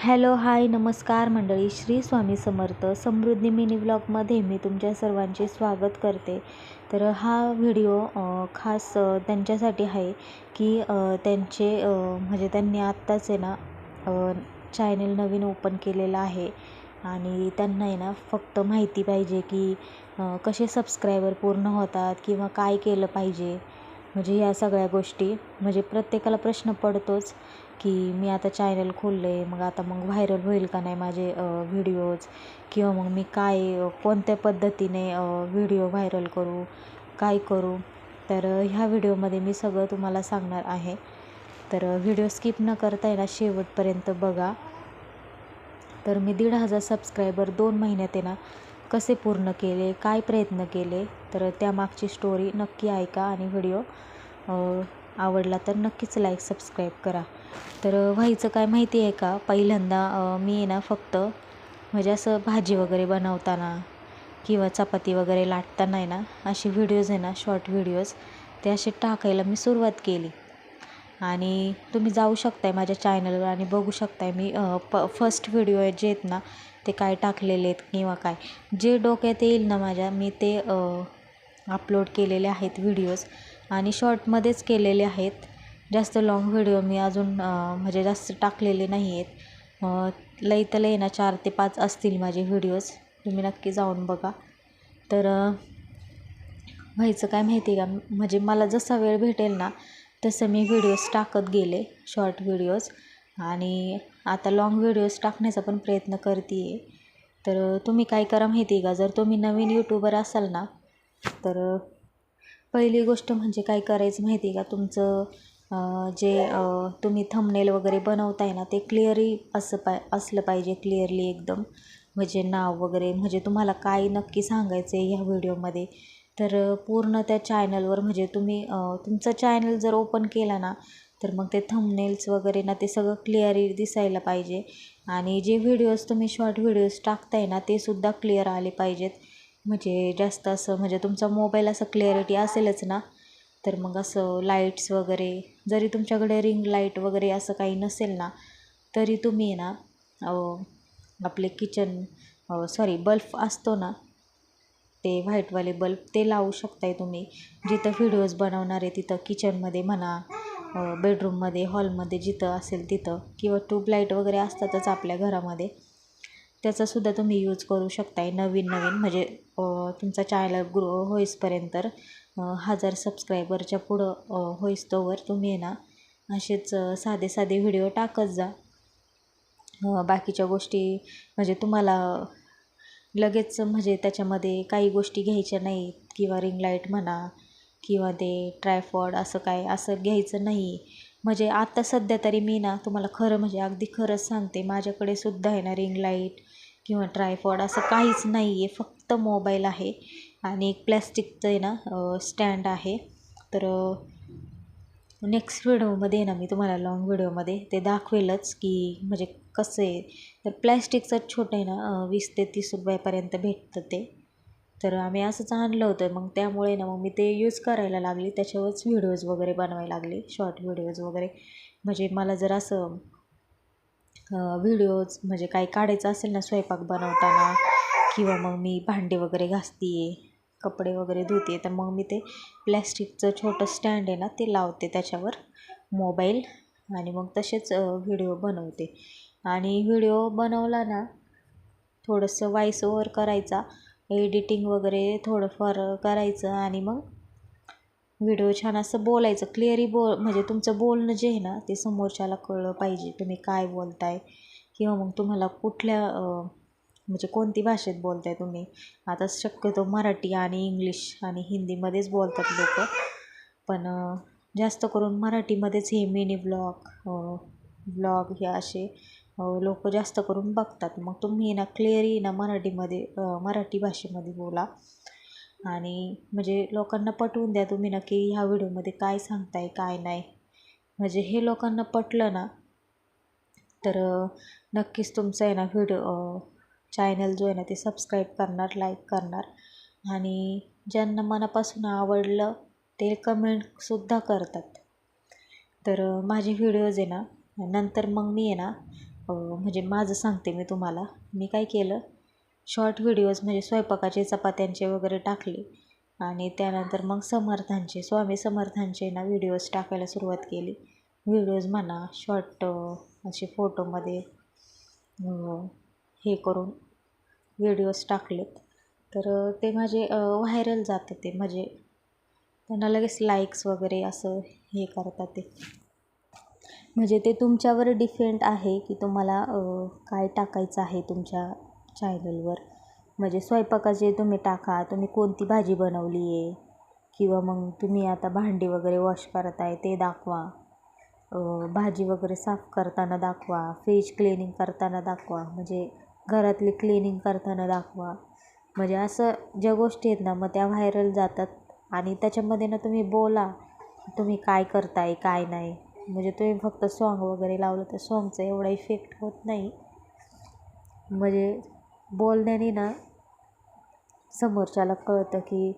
Hello hi नमस्कार मंडळी. श्री स्वामी समर्थ समृद्धी mini व्लॉगमध्ये मी तुमच्या सर्वांचे स्वागत करते. तर हा व्हिडिओ खास त्यांच्यासाठी आहे की त्यांचे म्हणजे त्यांनी आत्ताच आहे ना चॅनल नवीन ओपन केलेलं आहे. आणि त्यांना आहे ना फक्त माहिती पाहिजे की कसे सबस्क्रायबर पूर्ण होतात किंवा काय केलं पाहिजे. म्हणजे ह्या सगळ्या गोष्टी म्हणजे प्रत्येकाला प्रश्न पडतोच की मी आता चॅनल खोललं आहे मग आता मग व्हायरल होईल का नाही माझे व्हिडिओज किंवा मग मी काय कोणत्या पद्धतीने व्हिडिओ व्हायरल करू? काय करू? तर ह्या व्हिडिओमध्ये मी सगळं तुम्हाला सांगणार आहे. तर व्हिडिओ स्किप न करता येणार ना शेवटपर्यंत बघा. तर मी दीड हजार सबस्क्रायबर दोन महिन्यात आहे ना कसे पूर्ण केले काय प्रयत्न केले तर त्यामागची स्टोरी नक्की ऐका आणि व्हिडिओ आवडला तर नक्कीच लाईक सबस्क्राईब करा. तर व्हायचं काय माहिती आहे का? पहिल्यांदा मी आहे ना फक्त म्हणजे असं भाजी वगैरे बनवताना किंवा चपाती वगैरे लाटताना आहे ना असे व्हिडिओज आहे ना शॉर्ट व्हिडिओज ते असे टाकायला मी सुरुवात केली. आणि तुम्ही जाऊ शकताय माझ्या चॅनलवर आणि बघू शकताय मी प फर्स्ट व्हिडिओ जे आहेत ना ते काय टाकलेले आहेत किंवा काय. जे डोक्यात येईल ना माझ्या मी ते अपलोड केलेले आहेत व्हिडिओज आणि शॉर्टमध्येच केलेले आहेत. जास्त लाँग व्हिडिओ मी अजून म्हणजे जास्त टाकलेले नाही आहेत. लई तर लई ना चार ते पाच असतील माझे व्हिडिओज तुम्ही नक्की जाऊन बघा. तर व्हायचं काय माहिती आहे का? म्हणजे मला जसा वेळ भेटेल ना तसं मी व्हिडिओज टाकत गेले शॉर्ट व्हिडिओज. आणि आता लाँग व्हिडिओज टाकण्याचा पण प्रयत्न करते आहे तर तुम्ही काय करा माहिती आहे का? जर तुम्ही नवीन यूट्यूबर असाल ना तर पहिली गोष्ट म्हणजे काय करायचं माहिती आहे का? तुमचं जे तुम्ही थंबनेल वगैरे बनवताय ना ते क्लिअरही असं पाय असलं पाहिजे क्लिअरली एकदम. म्हणजे नाव वगैरे म्हणजे तुम्हाला काय नक्की सांगायचं आहे ह्या व्हिडिओमध्ये तर पूर्ण त्या चॅनलवर म्हणजे तुम्ही तुमचं चॅनल जर ओपन केला ना तर मग ते थंबनेल्स वगैरे ना ते सगळं क्लिअरी दिसायला पाहिजे. आणि जे व्हिडिओज तुम्ही शॉर्ट व्हिडिओज टाकताय ना ते सुद्धा क्लिअर आले पाहिजेत. म्हणजे जास्त असं म्हणजे तुमचा मोबाईल असं क्लिअरिटी असेलच ना तर मग असं लाईट्स वगैरे जरी तुमच्याकडे रिंग लाइट वगैरे असं काही नसेल ना तरी तुम्ही ना आपले किचन सॉरी बल्ब असतो ना ते व्हाईटवाले बल्ब ते लावू शकताय तुम्ही. जिथं व्हिडिओज बनवणार आहे तिथं किचनमध्ये म्हणा बेडरूममध्ये हॉलमध्ये जिथं असेल तिथं किंवा ट्यूबलाईट वगैरे असतातच आपल्या घरामध्ये त्याचासुद्धा तुम्ही यूज करू शकताय नवीन नवीन. म्हणजे तुमचा चॅनल ग्रो होईसपर्यंत हजार सबस्क्रायबरच्या पुढं होईस्तोवर तुम्ही ना असेच साधे साधे व्हिडिओ टाकत जा. बाकीच्या गोष्टी म्हणजे तुम्हाला लगेच म्हणजे त्याच्यामध्ये काही गोष्टी घ्यायच्या नाहीत किंवा रिंग लाइट म्हणा किंवा ते ट्रायफॉड असं काय असं घ्यायचं नाही. म्हणजे आत्ता सध्या तरी मी ना तुम्हाला खरं म्हणजे अगदी खरंच सांगते माझ्याकडे सुद्धा आहे ना रिंग लाइट किंवा ट्रायफॉड असं काहीच नाही आहे फक्त मोबाईल आहे. आणि एक प्लॅस्टिकचं आहे ना स्टँड आहे. तर नेक्स्ट व्हिडिओमध्ये ना मी तुम्हाला लाँग व्हिडिओमध्ये ते दाखवेलच की म्हणजे कसं आहे. तर प्लॅस्टिकचं छोटं आहे ना वीस ते तीस रुपयापर्यंत भेटतं ते. तर आम्ही असंच आणलं होतं मग त्यामुळे ना मग मी ते यूज करायला लागली. त्याच्यावरच व्हिडिओज वगैरे बनवायला लागले शॉर्ट व्हिडिओज वगैरे. म्हणजे मला जर असं व्हिडिओज म्हणजे काही काढायचं असेल ना स्वयंपाक बनवताना किंवा मग मी भांडे वगैरे घासते आहे कपडे वगैरे धुते तर मग मी ते प्लॅस्टिकचं छोटं स्टँड आहे ना ते लावते त्याच्यावर मोबाईल आणि मग तसेच व्हिडिओ बनवते. आणि व्हिडिओ बनवला ना थोडंसं वॉईस ओवर करायचा एडिटिंग वगैरे थोडंफार करायचं आणि मग व्हिडिओ छान असं बोलायचं क्लिअरी बोल म्हणजे तुमचं बोलणं जे आहे ना ते समोरच्याला कळलं पाहिजे तुम्ही काय बोलताय किंवा मग तुम्हाला कुठल्या म्हणजे कोणती भाषेत बोलताय तुम्ही? आता शक्यतो मराठी आणि इंग्लिश आणि हिंदीमध्येच बोलतात लोक. पण जास्त करून मराठीमध्येच हे मिनी ब्लॉग ब्लॉग हे असे लोक जास्त करून बघतात. मग तुम्ही ना क्लिअरी ना मराठीमध्ये मराठी भाषेमध्ये बोला. आणि म्हणजे लोकांना पटवून द्या तुम्ही नक्की ह्या व्हिडिओमध्ये काय सांगताय काय नाही. म्हणजे हे लोकांना पटलं ना तर नक्कीच तुमचं आहे ना व्हिडिओ चॅनल जो आहे ना ते सबस्क्राईब करणार लाईक करणार. आणि ज्यांना मनापासून आवडलं ते कमेंटसुद्धा करतात. तर माझे व्हिडिओज आहे ना नंतर मग मी आहे ना म्हणजे माझं सांगते मी तुम्हाला. मी काय केलं शॉर्ट व्हिडिओज म्हणजे स्वयंपाकाचे चपात्यांचे वगैरे टाकले. आणि त्यानंतर मग समर्थांचे स्वामी समर्थांचे ना व्हिडिओज टाकायला सुरुवात केली. व्हिडिओज म्हणा शॉर्ट असे फोटोमध्ये हे करून व्हिडिओज टाकलेत. तर ते माझे व्हायरल जातं ते म्हणजे त्यांना लगेच लाईक्स वगैरे असं हे करतात ते. म्हणजे ते तुमच्यावर डिफेंड आहे की तुम्हाला काय टाकायचं आहे तुमच्या चॅनलवर म्हणजे स्वयंपाकाचे तुम्ही टाका तुम्ही कोणती भाजी बनवली आहे? किंवा मग तुम्ही आता भांडी वगैरे वॉश करत आहे ते दाखवा. भाजी वगैरे साफ करताना दाखवा फ्रीज क्लिनिंग करताना दाखवा. म्हणजे घरातली क्लिनिंग करताना दाखवा. म्हणजे असं ज्या गोष्टी आहेत ना मग त्या व्हायरल जातात. आणि त्याच्यामध्ये ना तुम्ही बोला तुम्ही काय करताय काय नाही. म्हणजे तुम्ही फक्त सॉन्ग वगैरे लावलं तर सॉन्गचा एवढा इफेक्ट होत नाही. म्हणजे बोलण्याने ना समोरच्याला कळतं की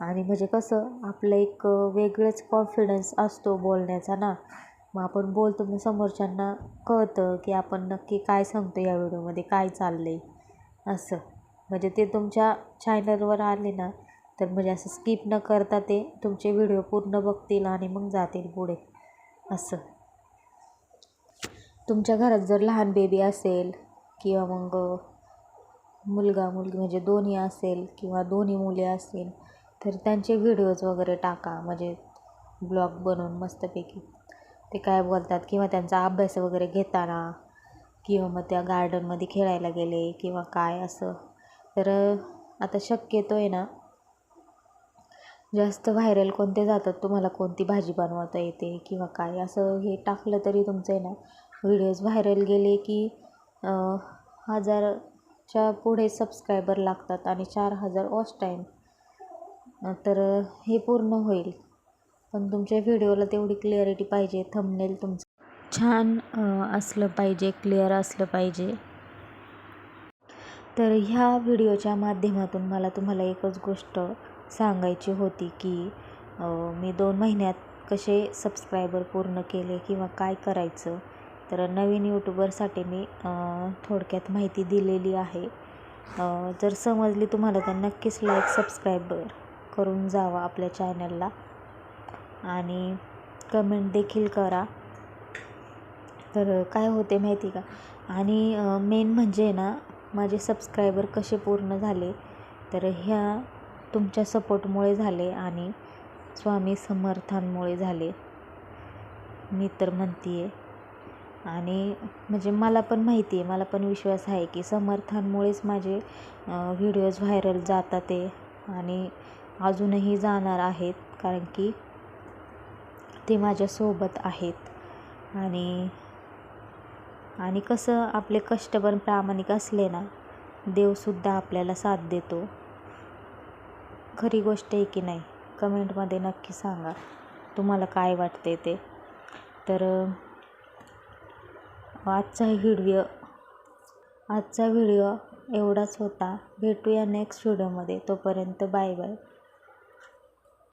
आणि म्हणजे कसं आपलं एक वेगळंच कॉन्फिडन्स असतो बोलण्याचा ना. मग आपण बोलतो मग समोरच्यांना कळतं की आपण नक्की काय सांगतो या व्हिडिओमध्ये काय चाललं आहे असं. म्हणजे ते तुमच्या चॅनलवर आले ना तर म्हणजे असं स्किप न करता ते तुमचे व्हिडिओ पूर्ण बघतील आणि मग जातील पुढे. असं. तुमच्या घरात जर लहान बेबी असेल किंवा मग मुलगा मुलगी म्हणजे दोन्ही असेल किंवा दोन्ही मुले असतील तर त्यांचे व्हिडिओज वगैरे टाका. म्हणजे ब्लॉग बनवून मस्तपैकी. ते काय बोलतात किंवा त्यांचा अभ्यास वगैरे घेताना किंवा मग त्या गार्डनमध्ये खेळायला गेले किंवा काय असं. तर आता शक्यतो आहे ना जास्त व्हायरल कोणते जातात तुम्हाला कोणती भाजी बनवता येते किंवा काय? असं हे टाकलं तरी तुमचं आहे ना व्हिडिओज व्हायरल गेले की हजारच्या पुढे सबस्क्रायबर लागतात आणि चार हजार वॉच टाईम तर हे पूर्ण होईल. पण तुमच्या व्हिडिओला तेवढी क्लिअरिटी पाहिजे थंबनेल तुमचं. छान असलं पाहिजे क्लिअर असलं पाहिजे. तर ह्या व्हिडिओच्या माध्यमातून मला तुम्हाला एकच गोष्ट सांगायची होती की मी दोन महिन्यात कसे सबस्क्रायबर पूर्ण केले किंवा काय करायचं तर नवीन यूट्यूबरसाठी मी थोडक्यात माहिती दिलेली आहे. जर समजली तुम्हाला तर नक्कीच लाईक सबस्क्रायबर करून जावा आपल्या चॅनलला आणि कमेंट देखील करा. तर काय होते माहिती का? आणि मेन म्हणजे ना माझे सबस्क्रायबर कसे पूर्ण झाले तर ह्या तुमच्या सपोर्टमुळे झाले आणि स्वामी समर्थांमुळे झाले. मी तर म्हणते आहे आणि म्हणजे मला पण माहिती आहे मला पण विश्वास आहे की समर्थांमुळेच माझे व्हिडिओज व्हायरल जातात आहे. आणि अजूनही जाणार आहेत कारण की ते माझ्यासोबत आहेत. आणि आणि कसं आपले कष्ट पण प्रामाणिक असले ना देवसुद्धा आपल्याला साथ देतो. खरी गोष्ट आहे की नाही? कमेंटमध्ये नक्की सांगा. तुम्हाला काय वाटते ते? तर आजचा व्हिडिओ आजचा व्हिडिओ एवढाच होता. भेटूया नेक्स्ट व्हिडिओमध्ये तोपर्यंत बाय बाय.